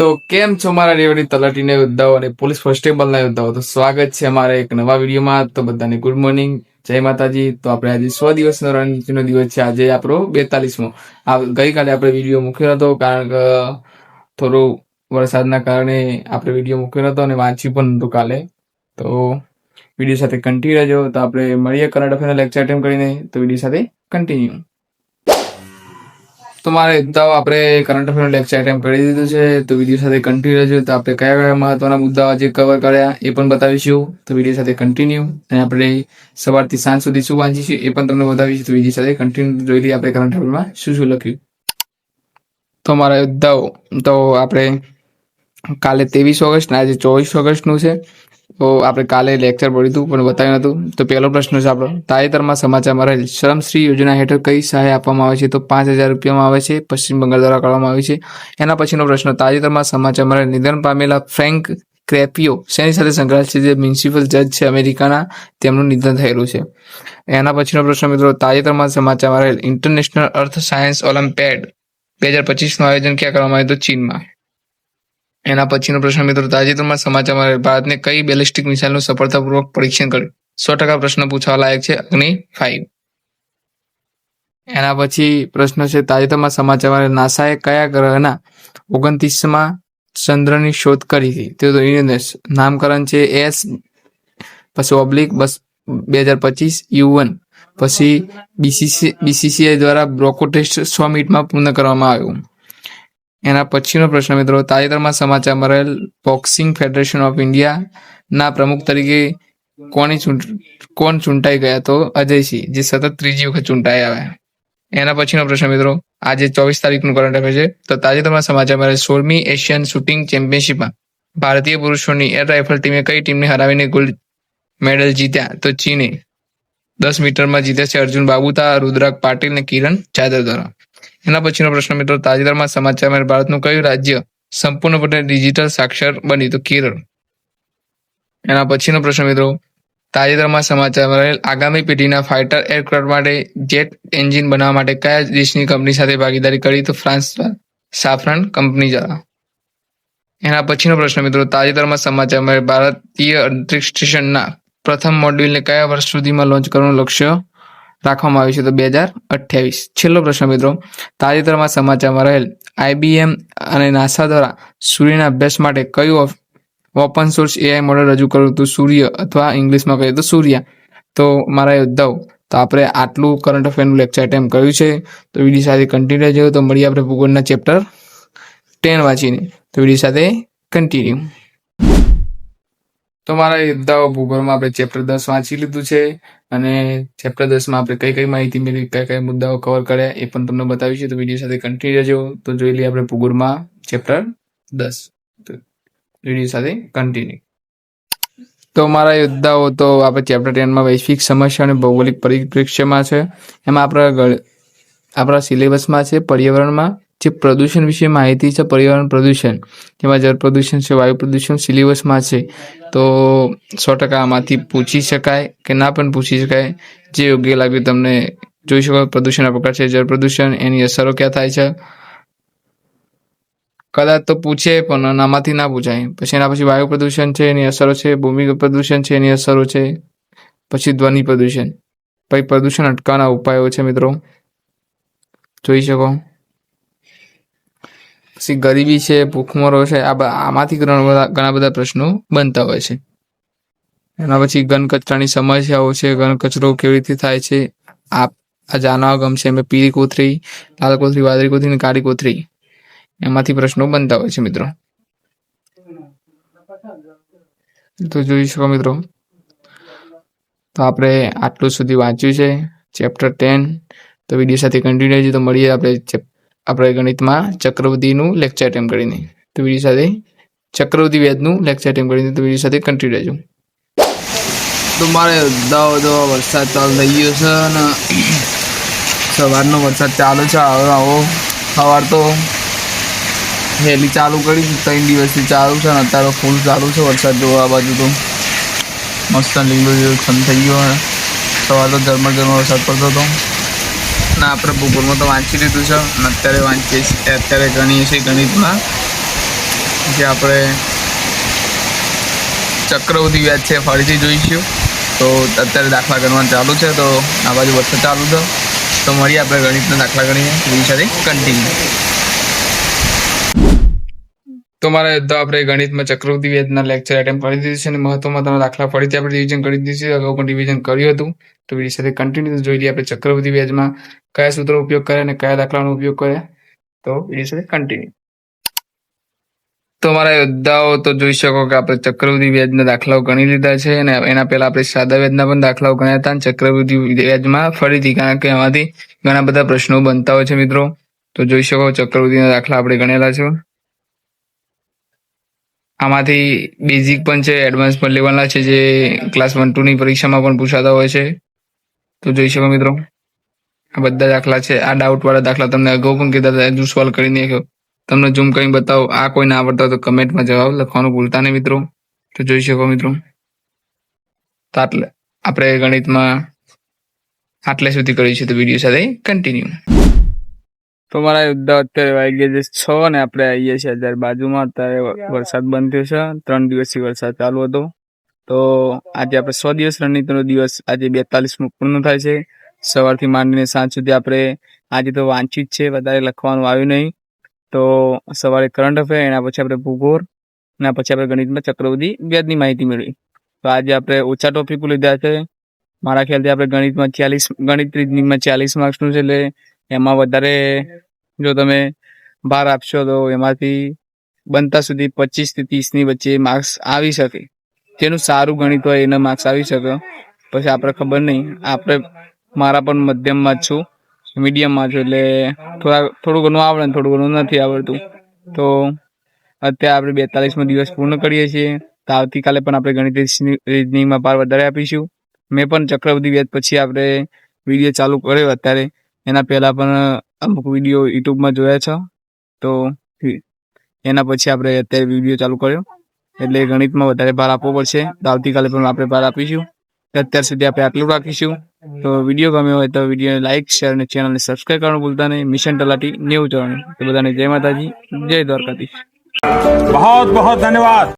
તો કેમ છો મારા રેવડી તલાટીના યોદ્ધાઓ અને પોલીસ કોન્સ્ટેબલના યોદ્ધાઓ? તો સ્વાગત છે અમારા એક નવા વિડીયોમાં. તો બધાને ગુડ મોર્નિંગ જય માતાજી. તો આપણે આજે સો દિવસનો રણનીતિનો દિવસ છે. આજે આપણો બેતાલીસમો. આ ગઈકાલે આપણે વીડિયો મૂક્યો હતો કારણ કે થોડો વરસાદના કારણે આપણે વીડિયો મૂક્યો નતો અને વાંચ્યું પણ નહોતું કાલે. તો વીડિયો સાથે કન્ટિન્યુ રહેજો. તો આપણે મળીએ કરંટ અફેરના લેક્ચર અટેમ્પ કરીને. તો વીડિયો સાથે કન્ટિન્યુ તો મારે યોદ્ધાઓ આપણે કરંટ અફેરનું લેક્ચર આઈટમ કરી દીધું છે, તો વીડિયો સાથે કન્ટિન્યુ રહેજો. તો આપણે કયા કયા મહત્વના મુદ્દાઓ આજે કવર કર્યા એ પણ બતાવીશું. તો વીડિયો સાથે કન્ટિન્યુ અને આપણે સવારથી સાંજ સુધી શું વાંચીશું એ પણ તમને બતાવીશું. તો વીડિયો સાથે કન્ટિન્યુ જોઈ લઈએ આપણે કરંટ અફેરમાં શું શું લખ્યું. તો મારા યોદ્ધાઓ તો આપણે કાલે ત્રેવીસ ઓગસ્ટ આજે ચોવીસ ઓગસ્ટનું છે. તો આપણે કાલે લેક્ચર પડ્યું હતું પણ બતાવ્યું હતું તો પહેલો પ્રશ્ન છે આપણો. તાજેતરમાં સમાચારમાં રહેલ શ્રમશ્રી યોજના હેઠળ કઈ સહાય આપવામાં આવે છે? તો પાંચ હજાર રૂપિયામાં આવે છે. પશ્ચિમ બંગાળ દ્વારા કરવામાં આવી છે. એના પછીનો પ્રશ્ન, તાજેતરમાં સમાચારમાં રહેલ નિધન પામેલા ફ્રેન્ક ક્રેપિયો શેની સાથે સંકળાયેલ છે? જે મ્યુનિસિપલ જજ છે અમેરિકાના, તેમનું નિધન થયેલું છે. એના પછીનો પ્રશ્ન મિત્રો, તાજેતરમાં સમાચારમાં રહેલ ઇન્ટરનેશનલ અર્થ સાયન્સ ઓલિમ્પિયાડ બે હજાર પચીસનું આયોજન ક્યાં કરવામાં આવ્યું હતું? ચીનમાં. એના પછીનો પ્રશ્ન, મિત્રો, તાજેતરમાં સમાચારમાં ભારતને કઈ બેલિસ્ટિક મિસાઇલનું સફળતાપૂર્વક પરીક્ષણ કર્યું? સો ટકા પ્રશ્ન પૂછવા લાયક છે અગ્નિ ફાઈવ એના પછી પ્રશ્ન છે, તાજેતરમાં સમાચારમાં નાસાએ કયા ગ્રહના ઓગણત્રીસમાં ચંદ્રની શોધ કરી હતી? તે તો નામકરણ છે એસ, પછી ઓબ્લિક, બસ બે હજાર પચીસ યુવન પછી બીસીસી, બીસીસીઆઈ દ્વારા બ્રોકો ટેસ્ટ સો મિનિટમાં પૂર્ણ કરવામાં આવ્યું. એના પછીનો પ્રશ્ન મિત્રો, તાજેતરમાં સમાચારમાં રહેલ બોક્સિંગ ફેડરેશન ઓફ ઇન્ડિયાના પ્રમુખ તરીકે કોની કોણ ચૂંટાઈ ગયા તો? અજયસિંહ, જે સતત ત્રીજી વખત ચૂંટાઈ આવ્યા. એના પછીનો પ્રશ્ન મિત્રો, આજે ચોવીસ તારીખનું કરંટ અફેર છે. તો તાજેતરમાં સમાચારમાં રહેલ સોળમી એશિયન શૂટિંગ ચેમ્પિયનશિપમાં ભારતીય પુરુષોની એર રાઇફલ ટીમે કઈ ટીમને હરાવીને ગોલ્ડ મેડલ જીત્યા? તો ચીને દસ મીટરમાં જીત્યા છે અર્જુન બાબુતા, રુદ્રાક પાટીલ અને કિરણ જાદવ દ્વારા. એના પછીનો પ્રશ્ન મિત્રો, તાજેતરમાં સમાચારમાં ભારતનું કયું રાજ્ય સંપૂર્ણપણે ડિજિટલ સાક્ષર બન્યું તો કેરળ. એના પછીનો પ્રશ્ન મિત્રો, તાજેતરમાં સમાચારમાં રહેલ આગામી પેઢીના ફાઇટર એરક્રાફ્ટ માટે જેટ એન્જિન બનાવવા માટે કયા દેશની કંપની સાથે ભાગીદારી કરી? તો ફ્રાન્સ સાફરાન કંપની દ્વારા. એના પછીનો પ્રશ્ન મિત્રો, તાજેતરમાં સમાચારમાં રહેલ ભારતીય અંતરિક્ષ સ્ટેશનના પ્રથમ મોડ્યુલને કયા વર્ષ સુધીમાં લોન્ચ કરવાનું લક્ષ્ય રાખવામાં આવ્યું છે તો બે હજાર અઠ્યાવીસ. છેલ્લો પ્રશ્ન મિત્રો, તાજેતરમાં સમાચારમાં રહેલ આઈબીએમ અને નાસા દ્વારા સૂર્યના અભ્યાસ માટે કયું ઓપન સોર્સ એઆઈ મોડેલ રજૂ કર્યું હતું? સૂર્ય અથવા ઇંગ્લિશમાં કહીએ તો સૂર્ય. તો મારા યોદ્ધાઓ તો આપણે આટલું કરંટ અફેરનું લેક્ચર અટેમ્પ કર્યું છે. તો વીડિયો સાથે કન્ટિન્યુ રહેજો. તો મળીએ આપણે ભૂગોળના ચેપ્ટર ટેન વાંચીને. તો વીડિયો સાથે કન્ટિન્યુ તો મારા યોદ્ધાઓ ભૂગોળમાં આપણે ચેપ્ટર દસ વાંચી લીધું છે અને ચેપ્ટર દસમાં આપણે કઈ કઈ માહિતી મેળવી કયા કયા મુદ્દાઓ કવર કર્યા એ પણ તમને બતાવીશું તો વીડિયો સાથે કન્ટિન્યુ રહેજો. તો જોઈ લઈએ આપણે ભૂગોળમાં ચેપ્ટર દસ. વીડિયો સાથે કન્ટિન્યુ તો મારા યોદ્ધાઓ તો આપણે ચેપ્ટર ટેનમાં વૈશ્વિક સમસ્યા અને ભૌગોલિક પરિપ્રેક્ષ્યમાં છે. એમાં આપણા આપણા સિલેબસમાં છે, પર્યાવરણમાં જે પ્રદૂષણ વિશે માહિતી છે, પર્યાવરણ પ્રદૂષણ, જેમાં જળ પ્રદૂષણ છે, વાયુ પ્રદૂષણ સિલેબસમાં છે, તો સો ટકા આમાંથી પૂછી શકાય કે ના પણ પૂછી શકાય. જે યોગ્ય લાગ્યું તમને જોઈ શકો પ્રદૂષણના પ્રકાર છે, જળ પ્રદૂષણ, એની અસરો ક્યાં થાય છે? કદાચ તો પૂછે, પણ આમાંથી ના પૂછાય. પછી એના પછી વાયુ પ્રદૂષણ છે, એની અસરો છે, ભૂમિગત પ્રદૂષણ છે, એની અસરો છે, પછી ધ્વનિ પ્રદૂષણ. પછી પ્રદૂષણ અટકાવવાના ઉપાયો છે મિત્રો. જોઈ શકો. પછી ગરીબી છે, ભૂખમરો છે, આ આમાંથી ઘણા બધા પ્રશ્નો બનતા હોય છે. એના પછી ઘન કચરાની સમસ્યાઓ છે ઘન કચરો કેવી રીતે થાય છે આ આ જાણવા ગમશે. મેં પીળી કોથરી લાલ કોથરી વાદળી કોથરી અને કાળી કોથરી એમાંથી પ્રશ્નો બનતા હોય છે, મિત્રો. તો જોઈ શકો મિત્રો. તો આપણે આટલું સુધી વાંચ્યું છે, ચેપ્ટર ટેન. તો વીડિયો સાથે કન્ટિન્યુ તો મળીએ આપણે આપણે ગણિતમાં ચક્રવર્તીનું લેક્ચર અટેમ્પ કરીને. તો વીડિયો સાથે ચક્રવર્તી વ્યાજનું લેક્ચર અટેમ્પ કરીને તો વીડિયો સાથે કન્ટિન્યુ રહેજો. તો મારે દાવો દવા વરસાદ ચાલુ થઈ ગયો છે અને સવારનો વરસાદ ચાલુ છે. આવો આવો સવાર તો હેલી ચાલુ કરી ત્રણ દિવસથી ચાલુ છે અને અત્યારે ફૂલ ચાલુ છે વરસાદ જોવા બાજુ તો. મસ્ત લીલો લીલો છંદ થઈ ગયો સવાર તો ઝરમર ઝરમર વરસાદ પડતો હતો. ને, આપણે ભૂગોળમાં તો વાંચી લીધું છે. અને અત્યારે વાંચીએ છીએ. અત્યારે ગણીએ છીએ ગણિતમાં. જે આપણે ચક્રવૃદ્ધિ વ્યાજ છે ફરીથી જોઈશું. તો અત્યારે દાખલા ગણવાનું ચાલુ છે. તો આ બાજુ વચ્ચે ચાલુ છે. તો મળીએ આપણે ગણિતના દાખલા ગણીએ. એની સાથે કન્ટિન્યુ તો મારે તો આપણે ગણિતમાં ચક્રવૃદ્ધિ વ્યાજના લેક્ચર એટેમ્પ કરી દીધું છે અને મહત્વમાં તમે દાખલા ફરીથી આપણે રિવિઝન કરી દીધું છે. અગાઉ પણ રિવિઝન કર્યું હતું. તો એની સાથે કન્ટિન્યુ જોઈ લઈએ આપણે ચક્રવૃદ્ધિ વ્યાજમાં કયા સૂત્રો ઉપયોગ કરે અને કયા દાખલાનો ઉપયોગ કરે, તો એ કન્ટિન્યુ તો મારા યોદ્ધાઓ તો જોઈ શકો કે આપણે ચક્રવૃદ્ધિ વ્યાજના દાખલાઓ ગણી લીધા છે અને એના પહેલા આપણે સાદા વ્યાજના પણ દાખલાઓ ગણ્યા હતા અને ચક્રવૃદ્ધિ વ્યાજમાં ફરીથી કારણ કે એમાંથી ઘણા બધા પ્રશ્નો બનતા હોય છે મિત્રો. તો જોઈ શકો ચક્રવૃદ્ધિના દાખલા આપણે ગણેલા છે. આમાંથી બેઝિક પણ છે એડવાન્સ પણ લેવાના છે, જે ક્લાસ વન ટુની પરીક્ષામાં પણ પૂછાતા હોય છે. તો જોઈ શકો મિત્રો. આ બધા દાખલા છે. આ ડાઉટ વાળા દાખલા તમને અગાઉ પણ કીધા હતા. હજુ સોલ્વ કરી નાખ્યો. તમને ઝૂમ કરીને બતાવો. આ કોઈ ના આવડતા હોય તો કમેન્ટમાં જવાબ લખવાનું ભૂલતા નહીં મિત્રો. તો જોઈ શકો મિત્રો. તો આટલે. આપણે ગણિતમાં આટલે સુધી કરીશું તો વીડિયો સાથે કન્ટિન્યુ તો મારા યુદ્ધ અત્યારે વાગી છે છ ને આપણે આવીએ છીએ અત્યારે બાજુમાં. અત્યારે વરસાદ બંધ થયો છે. ત્રણ દિવસથી વરસાદ ચાલુ હતો. તો આજે આપણે સો દિવસ રણનીતિનો દિવસ. આજે બેતાલીસમો પૂર્ણ થાય છે. સવારથી માંડીને સાંજ સુધી આપણે આજે તો વાંચ્યું જ છે, વધારે લખવાનું આવ્યું નહીં. તો સવારે કરંટ અફેર એના પછી આપણે ભૂગોળ, એના પછી આપણે ગણિતમાં ચક્રવૃદ્ધિ, વ્યાજની માહિતી મેળવી. તો આજે આપણે ઓછા ટોપિકો લીધા છે. મારા ખ્યાલથી આપણે ગણિતમાં ચાલીસ ગણિત રીઝનિંગમાં ચાલીસ માર્ક્સનું છે, એટલે એમાં વધારે જો તમે ભાર આપશો તો એમાંથી બનતા સુધી પચીસથી ત્રીસની વચ્ચે માર્ક્સ આવી શકે. જેનું સારું ગણિત હોય એના માર્ક્સ આવી શકે. પછી આપણે ખબર નહીં. આપણે મારા પણ મધ્યમમાં જ છું. મીડિયમમાં છું એટલે થોડા, થોડું ઘણું આવડે ને થોડું ઘણું નથી આવડતું. તો અત્યારે આપણે બેતાલીસમો દિવસ પૂર્ણ કરીએ છીએ. તો આવતીકાલે પણ આપણે ગણિત રીઝનિંગમાં ભાર વધારે આપીશું. મેં પણ ચક્રવૃદ્ધિ વ્યાજ પછી આપણે વીડિયો ચાલુ કર્યો અત્યારે. એના પહેલાં પણ અમુક વીડિયો યુટ્યુબમાં જોયા છે. તો એના પછી આપણે અત્યારે વીડિયો ચાલુ કર્યો. એટલે ગણિતમાં વધારે ભાર આપવો પડશે. તો આવતીકાલે પણ આપણે ભાર આપીશું. અત્યાર સુધી આપણે આટલું રાખીશું. તો વિડીયો ગમ્યો હોય તો વિડીયોને લાઇક શેર અને ચેનલને સબસ્ક્રાઈબ કરવાનું ભૂલતા નહીં મિશન તલાટી નેવું ચોરણી તો બધાને જય માતાજી જય દ્વારકાધીશ बहुत बहुत धन्यवाद